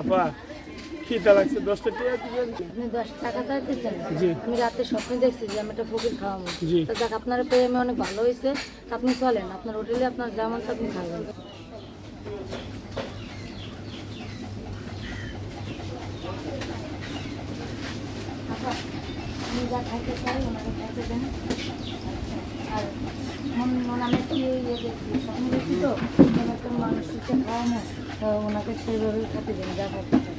আপা খিদা লাগছে? দশটা টিয়া দিবেন? আপনি দশ টাকা চাইতেছেন? জি। আমি রাতে স্বপ্নে দেখছি যে আমি একটা ফকির খাওয়াবো। জি। তো যাক আপনার পেয়ে আমি অনেক ভালো হয়েছে। আপনি চলেন আপনার হোটেলে আপনার যেমন আপনি খাবেন। যা খাইতে চাই, ওনাকে খাইতে দেন। আর মন আমি ইয়ে দেখছি তো একটা মানুষকে খাওয়ানো তো ওনাকে সেইভাবেই খাতে দেন, যা খাইতে চাই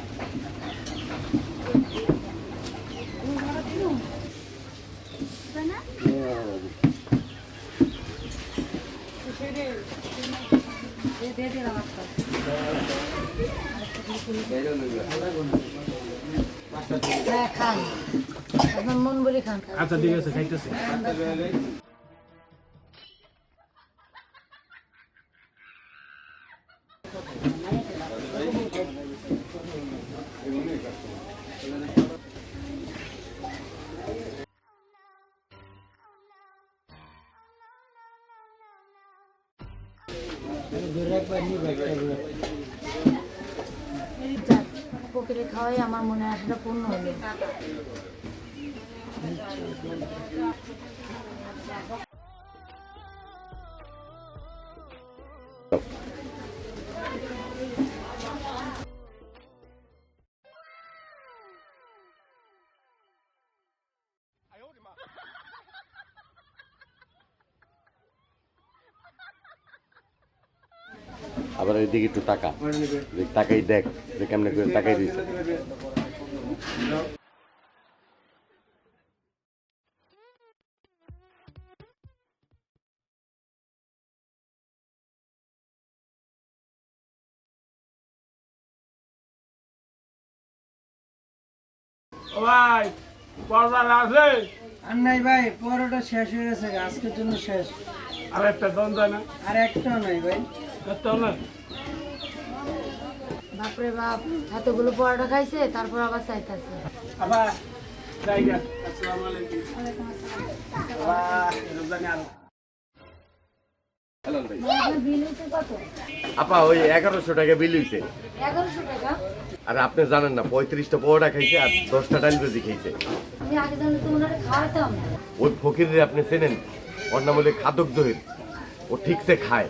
একটা হ্যাঁ খান আপনার মন ভরে খান আচ্ছা ঠিক আছে খাইতেছি যাক, পকেটে খাওয়াই আমার মনে আশাটা পূর্ণ হলো আবার এদিকে একটু তাকা। দেখ, তাকাই দেখ যে কেমনে করে তাকাই দিয়েছে ভাই আছে? আর নাই ভাই পরোটা শেষ হয়ে গেছে আজকের জন্য শেষ। আর একটা দ্বন্দ্ব না? আর একটাও নাই ভাই। বাপরে বাপ এতগুলো পরোটা খাইছে তারপর আবার চাইতেছে। আবার জায়গা। আসসালামু আলাইকুম। বাহ এরকম জানি আরও। আপনার বিল হয়েছে কত? আপা ওই এগারোশো টাকা বিল হইছে। আর আপনি জানেন না পঁয়ত্রিশটা পরোটা খাইছে আর দশটা ডাল বেজি খাইছে। ওই ফকিরে আপনি চেনেন ওর নাম হলে খাদক দহির ও ঠিকসে খায়।